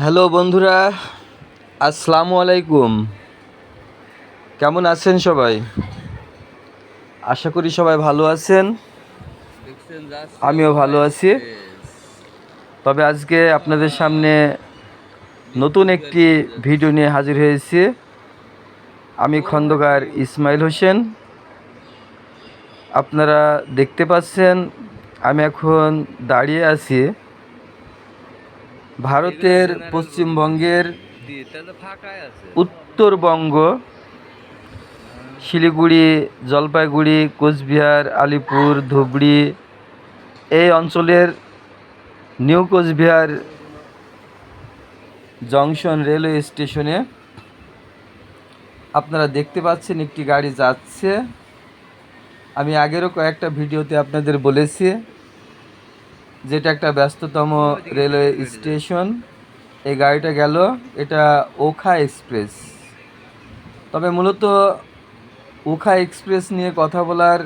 Hello বন্ধুরা আসসালামু আলাইকুম। কেমন আছেন সবাই? আশা করি সবাই ভালো আছেন। আমিও ভালো আছি। তবে আজকে আপনাদের সামনে নতুন একটি ভিডিও নিয়ে হাজির হয়েছি। আমি খন্দকার ইসমাইল হোসেন। আপনারা দেখতে পাচ্ছেন আমি এখন দাঁড়িয়ে আছি। ভারতের পশ্চিমবঙ্গের উত্তরবঙ্গ, শিলিগুড়ি, জলপাইগুড়ি, কোচবিহার, আলিপুর, ধুবড়ি, এই অঞ্চলের নিউ কোচবিহার জংশন রেলওয়ে স্টেশনে আপনারা দেখতে পাচ্ছেন একটি গাড়ি যাচ্ছে। আমি আগেরও কয়েকটা ভিডিওতে আপনাদের বলেছি যেটা একটা ব্যস্ততম রেলওয়ে স্টেশন, এই গাড়িটা গেল, এটা ওখা এক্সপ্রেস। তবে মূলত ওখা এক্সপ্রেস নিয়ে কথা বলার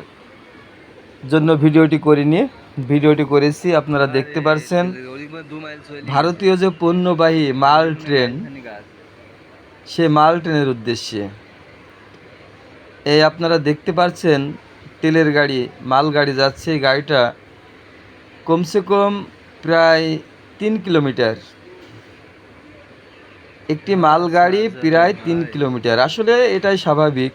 জন্য ভিডিওটি করিনি। ভিডিওটি করেছি, আপনারা দেখতে পারছেন। ভারতীয় যে পণ্যবাহী মাল ট্রেন, সে মাল ট্রেনের উদ্দেশ্যে। এই আপনারা দেখতে পাচ্ছেন তেলের গাড়ি, মাল গাড়ি যাচ্ছে, এই গাড়িটা কমসে কম প্রায় তিন কিলোমিটার। একটি মালগাড়ি প্রায় তিন কিলোমিটার। আসলে এটাই স্বাভাবিক,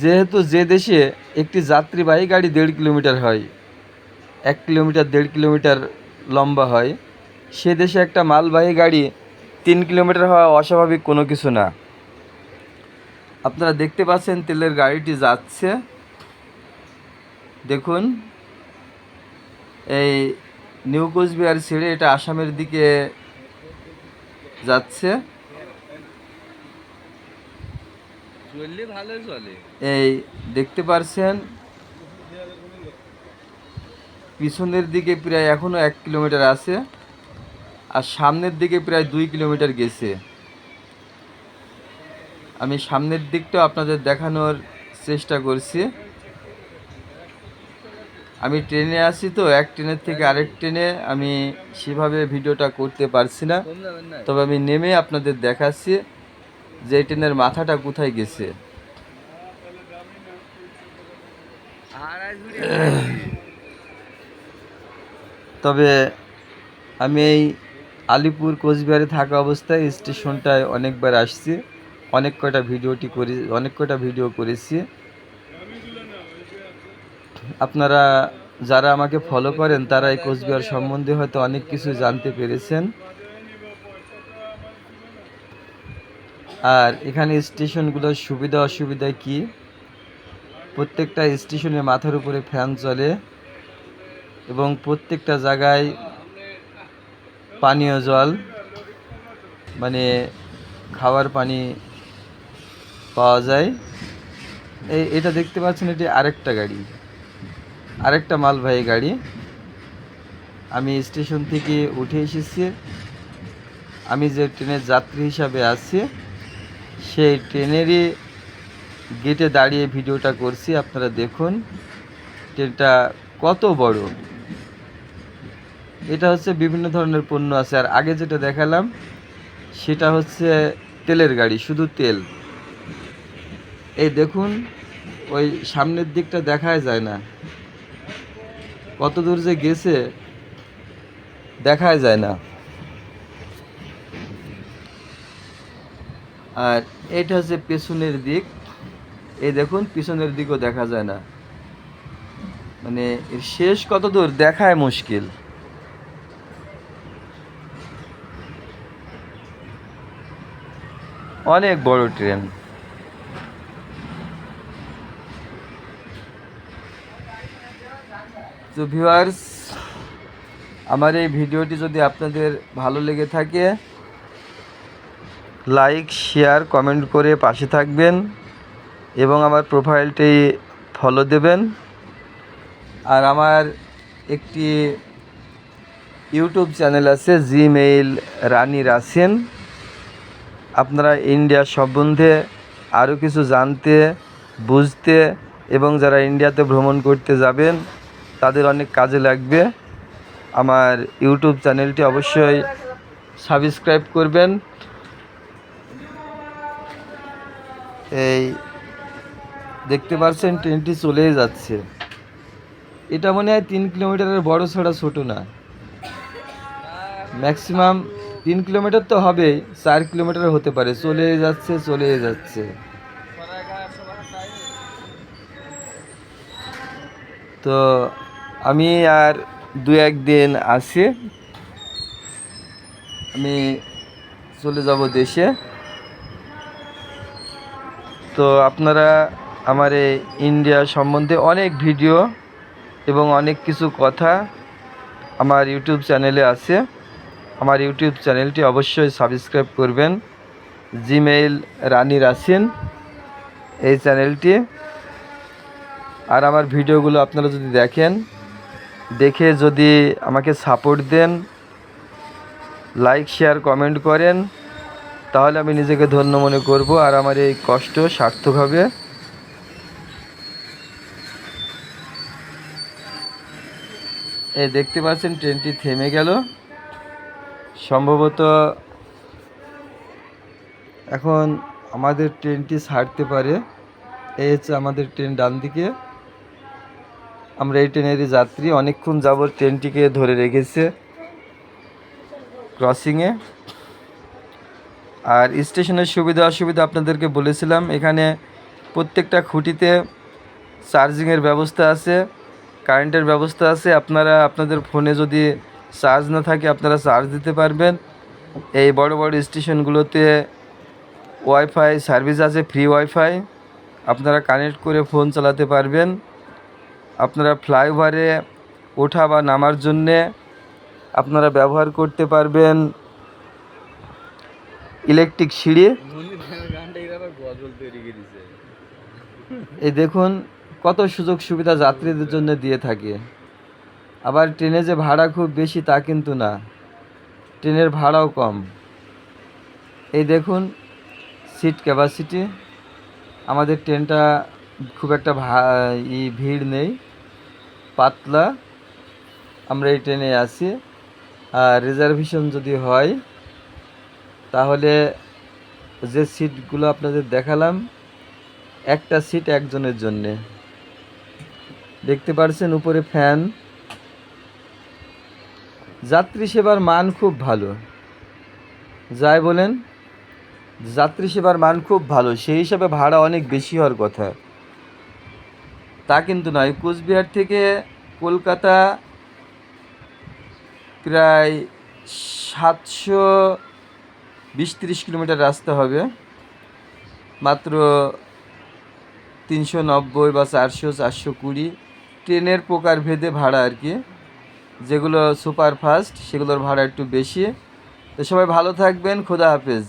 যেহেতু যে দেশে একটি যাত্রীবাহী গাড়ি দেড় কিলোমিটার হয়, এক কিলোমিটার, দেড় কিলোমিটার লম্বা হয়, সে দেশে একটা মালবাহী গাড়ি তিন কিলোমিটার হওয়া অস্বাভাবিক কোনো কিছু না। আপনারা দেখতে পাচ্ছেন তেলের গাড়িটি যাচ্ছে। দেখুন এই নিউ কোচবিহার ছেড়ে এটা আসামের দিকে যাচ্ছে। এই দেখতে পারছেন পিছনের দিকে প্রায় এখনও এক কিলোমিটার আছে আর সামনের দিকে প্রায় দুই কিলোমিটার গেছে। আমি সামনের দিকটাও আপনাদের দেখানোর চেষ্টা করছি। আমি ট্রেনে আসি তো, এক ট্রেনের থেকে আরেক ট্রেনে আমি সেভাবে ভিডিওটা করতে পারছি না। তবে আমি নেমে আপনাদের দেখাচ্ছি যে ট্রেনের মাথাটা কোথায় গেছে। তবে আমি এই আলিপুর কোচবিহারে থাকা অবস্থায় স্টেশনটায় অনেকবার আসছি, অনেক কয়টা ভিডিওটি করে, অনেক কয়টা ভিডিও করেছি। আপনারা যারা আমাকে ফলো করেন, তারা এই কোচবিহার সম্বন্ধে হয়তো অনেক কিছু জানতে পেরেছেন। আর এখানে স্টেশনগুলোর সুবিধা অসুবিধা কি? প্রত্যেকটা স্টেশনে মাথার উপরে ফ্যান চলে এবং প্রত্যেকটা জায়গায় পানীয় জল মানে খাওয়ার পানি পাওয়া যায়। এটা দেখতে পাচ্ছেন, এটি আরেকটা গাড়ি। আরেকটা মালবাহী গাড়ি। আমি স্টেশন থেকে উঠে এসেছি। আমি যে ট্রেনের যাত্রী হিসাবে আছি, সেই ট্রেনেরই গেটে দাঁড়িয়ে ভিডিওটা করছি, আপনারা দেখুন। ট্রেনটা কত বড়। এটা হচ্ছে বিভিন্ন ধরনের পণ্য আছে, আর আগে যেটা দেখালাম, সেটা হচ্ছে তেলের গাড়ি, শুধু তেল। এই দেখুন, ওই সামনের দিকটা দেখাই যায় না। কত দূর যে গেছে, দেখাই যায় না। আর এটা হচ্ছে পেছনের দিক। এই দেখুন, পিছনের দিকও দেখা যায় না। মানে এর শেষ কত দূর দেখায় মুশকিল। অনেক বড় ট্রেন। তো ভিউয়ার্স, আমার এই ভিডিওটি যদি আপনাদের ভালো লেগে থাকে, লাইক, শেয়ার, কমেন্ট করে পাশে থাকবেন এবং আমার প্রোফাইলটি ফলো দেবেন। আর আমার একটি ইউটিউব চ্যানেল আছে, জিমেইল রানী রাসেন। আপনারা ইন্ডিয়া সম্বন্ধে আরও কিছু জানতে, বুঝতে এবং যারা ইন্ডিয়াতে ভ্রমণ করতে যাবেন তাদের অনেক কাজে লাগবে। আমার ইউটিউব চ্যানেলটি অবশ্যই সাবস্ক্রাইব করবেন। এই দেখতে পাচ্ছেন, ট্রেনটি চলেই যাচ্ছে। এটা মনে হয় তিন কিলোমিটারের বড় ছড়া, ছোট না। ম্যাক্সিমাম তিন কিলোমিটার তো হবেই, চার কিলোমিটার হতে পারে। চলে যাচ্ছে চলে যাচ্ছে। তো আমি আর দু একদিন আসি আমি চলে যাব দেশে। তো আপনারা আমার এই ইন্ডিয়া সম্বন্ধে অনেক ভিডিও এবং অনেক কিছু কথা আমার ইউটিউব চ্যানেলে আছে। আমার ইউটিউব চ্যানেলটি অবশ্যই সাবস্ক্রাইব করবেন। জিমেইল রানী রাসিন এই চ্যানেলটি। আর আমার ভিডিওগুলো আপনারা যদি দেখেন দেখে যদি আমাকে সাপোর্ট দেন লাইক শেয়ার কমেন্ট করেন, তাহলে আমি নিজেকে ধন্য মনে করব আর আমার এই কষ্ট সার্থক হবে। এ দেখতে পাচ্ছেন, ট্রেনটি থেমে গেল। সম্ভবত এখন আমাদের ট্রেনটি ছাড়তে পারে। এই হচ্ছে আমাদের ট্রেন ডান দিকে আমরা এই ট্রেনেরই যাত্রী অনেকক্ষণ যাবত ট্রেনটিকে ধরে রেখেছে ক্রসিংয়ে। আর স্টেশনের সুবিধা অসুবিধা আপনাদেরকে বলেছিলাম, এখানে প্রত্যেকটা খুঁটিতে চার্জিংয়ের ব্যবস্থা আছে, কারেন্টের ব্যবস্থা আছে, আপনারা আপনাদের ফোনে যদি চার্জ না থাকে আপনারা চার্জ দিতে পারবেন। এই বড় বড় স্টেশনগুলোতে ওয়াইফাই সার্ভিস আছে, ফ্রি ওয়াইফাই, আপনারা কানেক্ট করে ফোন চালাতে পারবেন। আপনারা ফ্লাইওভারে ওঠা বা নামার জন্যে আপনারা ব্যবহার করতে পারবেন ইলেকট্রিক সিঁড়ি। এই দেখুন, কত সুযোগ সুবিধা যাত্রীদের জন্য দিয়ে থাকে। আবার ট্রেনে যে ভাড়া খুব বেশি তা কিন্তু না। ট্রেনের ভাড়াও কম। এই দেখুন, সিট ক্যাপাসিটি আমাদের ট্রেনটা খুব একটা ভা- ই ভিড় নেই। পাতলা। আমরা এই ট্রেনে আছি। আর রিজার্ভেশন যদি হয়, তাহলে যে সিটগুলো আপনাদের দেখালাম, একটা সিট একজনের জন্যে। দেখতে পারছেন উপরে ফ্যান যাত্রী সেবার মান খুব ভালো। যাই বলেন, যাত্রী সেবার মান খুব ভালো। সেই হিসাবে ভাড়া অনেক বেশি হওয়ার কথা। তা কিন্তু নয়। কোচবিহার থেকে কলকাতা প্রায় সাতশো বিশ কিলোমিটার রাস্তা হবে। মাত্র তিনশো নব্বই বা চারশো চারশো কুড়ি। ট্রেনের প্রকার ভেদে ভাড়া আর কি। যেগুলো সুপার ফাস্ট সেগুলোর ভাড়া একটু বেশি। তো সবাই ভালো থাকবেন। খোদা হাফেজ।